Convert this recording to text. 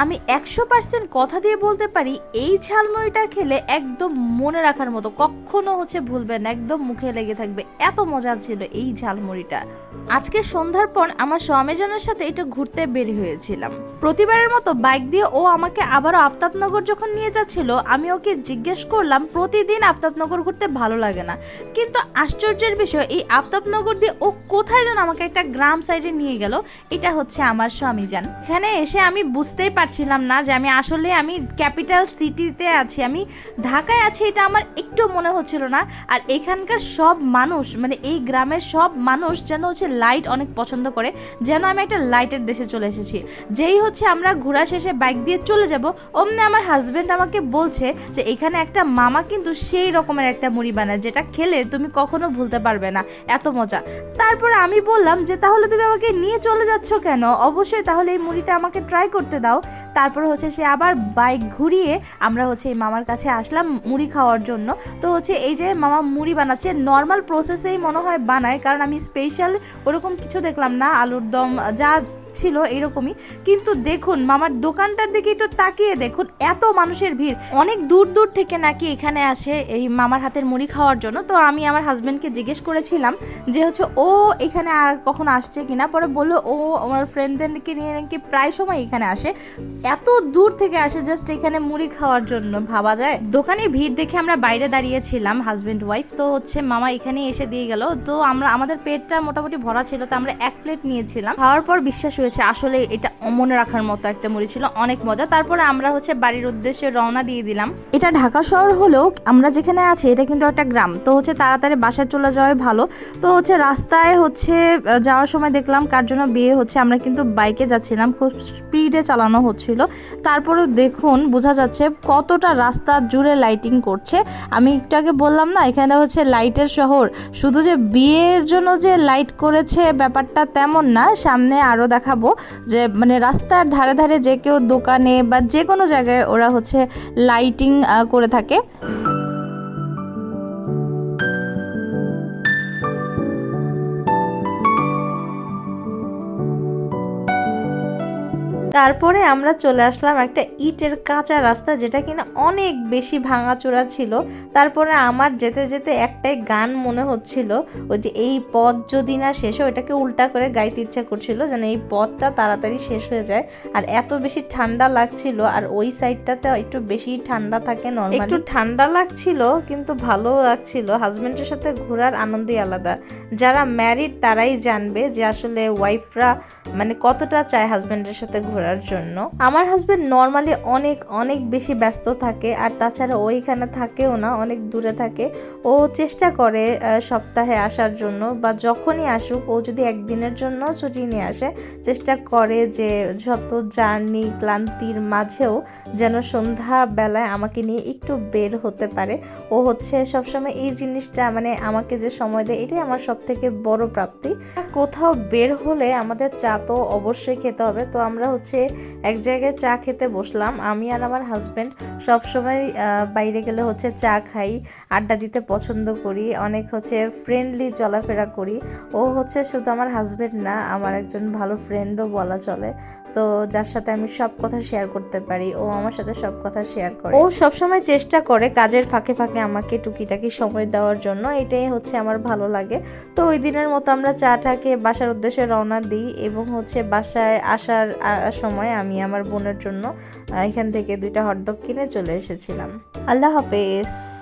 আমি একশো পার্সেন্ট কথা দিয়ে বলতে পারি, এই ঝালমুড়িটা খেলে একদম মনে রাখার মতো, কখনো হচ্ছে ভুলবেন একদম মুখে লেগে থাকবে। এত মজা ছিল এই ঝালমুড়িটা। আজকে সন্ধ্যার পর আমার স্বামীজনের সাথে এটা ঘুরতে বের হয়েছিলাম। প্রতিবারের মতো বাইক দিয়ে ও আমাকে আবারও আফতাবনগর যখন নিয়ে যাচ্ছিল, আমি ওকে জিজ্ঞেস করলাম, প্রতিদিন আফতাবনগর ঘুরতে ভালো লাগে না? কিন্তু আশ্চর্যের বিষয়, এই আফতাবনগর দিয়ে ও কোথায় যেন আমাকে একটা গ্রাম সাইডে নিয়ে গেল, এটা হচ্ছে আমার স্বামী যান এখানে এসে আমি বুঝতেই পারছিলাম না যে আমি আসলে আমি ক্যাপিটাল সিটিতে আছি, আমি ঢাকায় আছি এটা আমার একটু মনে হচ্ছিল না। আর এখানকার সব মানুষ মানে এই গ্রামের সব মানুষ যেন হচ্ছে লাইট অনেক পছন্দ করে, যেন আমি একটা লাইটের দেশে চলে এসেছি। যেই হচ্ছে আমরা ঘোরা শেষে বাইক দিয়ে চলে যাব, অমনি আমার হাজব্যান্ড আমাকে বলছে যে এখানে একটা মামা কিন্তু সেই রকমের একটা মুড়ি বানায়, যেটা খেলে তুমি কখনো ভুলতে পারবে না। এত মজা। তারপরে আমি বললাম যে তাহলে তুমি আমাকে নিয়ে চলে যাচ্ছ কেন? অবশ্যই তাহলে এই মুড়িটা আমাকে ট্রাই করতে দাও। তারপরে হচ্ছে সে আবার বাইক ঘুরিয়ে আমরা হচ্ছে এই মামার কাছে আসলাম মুড়ি খাওয়ার জন্য। তো হচ্ছে এই যে মামা মুড়ি বানাচ্ছে নর্মাল প্রসেসেই মনে হয় বানায়, কারণ আমি স্পেশাল ওরকম কিছু দেখলাম না, আলুর দম, যা ছিল এরকমই। কিন্তু দেখুন, মামার দোকানটার দিকে একটু তাকিয়ে দেখুন, এত মানুষের ভিড়। অনেক দূর দূর থেকে নাকি এখানে আসে এই মামার হাতের মুড়ি খাওয়ার জন্য। তো আমি আমার হাজব্যান্ডকে জিজ্ঞেস করেছিলাম যে হচ্ছে, ও এখানে আর কখন আসছে কিনা? পরে বলল, ও আমার ফ্রেন্ডদেরকে নিয়ে নাকি প্রায় সময় এখানে আসে। এত দূর থেকে আসে জাস্ট এখানে মুড়ি খাওয়ার জন্য, ভাবা যায়? দোকানে ভিড় দেখে আমরা বাইরে দাঁড়িয়েছিলাম হাজব্যান্ড ওয়াইফ তো হচ্ছে, মামা এখানে এসে দিয়ে গেল। তো আমরা, আমাদের পেটটা মোটামুটি ভরা ছিল, তো আমরা এক প্লেট নিয়েছিলাম। খাওয়ার পর বিশ্বাস হয়েছে আসলে এটা মনে রাখার মতো একটা মুড়ি ছিল, অনেক মজা। তারপরে আমরা হচ্ছে বাড়ির উদ্দেশ্যে রওনা দিয়ে দিলাম। এটা ঢাকা শহর হলেও আমরা যেখানে আছি, এটা কিন্তু একটা গ্রাম। তো হচ্ছে তাড়াতাড়ি বাসায় চলে যাওয়াই ভালো। তো হচ্ছে রাস্তায় হচ্ছে যাওয়ার সময় দেখলাম কার জন্য বিয়ে হচ্ছে। আমরা কিন্তু বাইকে যাচ্ছিলাম, খুব স্পিডে চালানো হচ্ছিল। তারপরেও দেখুন, বোঝা যাচ্ছে কতটা রাস্তা জুড়ে লাইটিং করছে। আমি একটু আগে বললাম না, এখানে হচ্ছে লাইটের শহর। শুধু যে বিয়ের জন্য যে লাইট করেছে ব্যাপারটা তেমন না, সামনে আরও দেখাবো যে মানে রাস্তার ধারে ধারে যে কেউ দোকানে বা যে কোনো জায়গায় ওরা হচ্ছে লাইটিং করে থাকে। তারপরে আমরা চলে আসলাম একটা ইটের কাঁচা রাস্তা যেটা কিনা অনেক বেশি ভাঙাচোরা ছিল। তারপরে আমার যেতে যেতে একটাই গান মনে হচ্ছিল, ওই যে এই পথ যদি না শেষ হয়, ওটাকে উল্টা করে গাইতে ইচ্ছা করছিল যেন এই পথটা তাড়াতাড়ি শেষ হয়ে যায়। আর এত বেশি ঠান্ডা লাগছিল, আর ওই সাইডটাতে একটু বেশি ঠান্ডা থাকে নর্মালি একটু ঠান্ডা লাগছিল, কিন্তু ভালো লাগছিল। হাজবেন্ডের সাথে ঘোরার আনন্দই আলাদা। যারা ম্যারিড তারাই জানবে যে আসলে ওয়াইফরা মানে কতটা চায় হাজবেন্ডের সাথে ঘোরার জন্য। আমার হাজবেন্ড নর্মালি অনেক অনেক বেশি ব্যস্ত থাকে আর তাছাড়া ও এখানে থাকেও না, অনেক দূরে থাকে। ও চেষ্টা করে সপ্তাহে আসার জন্য বা যখনই আসুক, ও যদি একদিনের জন্য ছুটি নিয়ে আসে, চেষ্টা করে যে যত জার্নি ক্লান্তির মাঝেও যেন সন্ধ্যা বেলায় আমাকে নিয়ে একটু বের হতে পারে। ও হচ্ছে সবসময় এই জিনিসটা মানে আমাকে যে সময় দেয়, এটাই আমার সব থেকে বড় প্রাপ্তি। কোথাও বের হলে আমাদের চা তো অবশ্যই খেতে হবে। তো আমরা হচ্ছে এক জায়গায় চা খেতে বসলাম। আমি আর আমার হাজব্যান্ড সবসময় বাইরে গেলে হচ্ছে চা খাই, আড্ডা দিতে পছন্দ করি, অনেক হচ্ছে ফ্রেন্ডলি চলাফেরা করি। ও হচ্ছে শুধু আমার হাজব্যান্ড না, আমার একজন ভালো ফ্রেন্ডও বলা চলে। তো যার সাথে আমি সব কথা শেয়ার করতে পারি, ও আমার সাথে সব কথা শেয়ার করে। ও সবসময় চেষ্টা করে কাজের ফাঁকে ফাঁকে আমাকে টুকিটাকি সময় দেওয়ার জন্য, এটাই হচ্ছে আমার ভালো লাগে। তো ওই দিনের মতো আমরা চাটাকে বাসার উদ্দেশ্যে রওনা দিই এবং হচ্ছে বাসায় আসার সময় আমি আমার বোনের জন্য এখান থেকে দুইটা হটডগ কিনে চলে এসেছিলাম। আল্লাহ হাফেজ।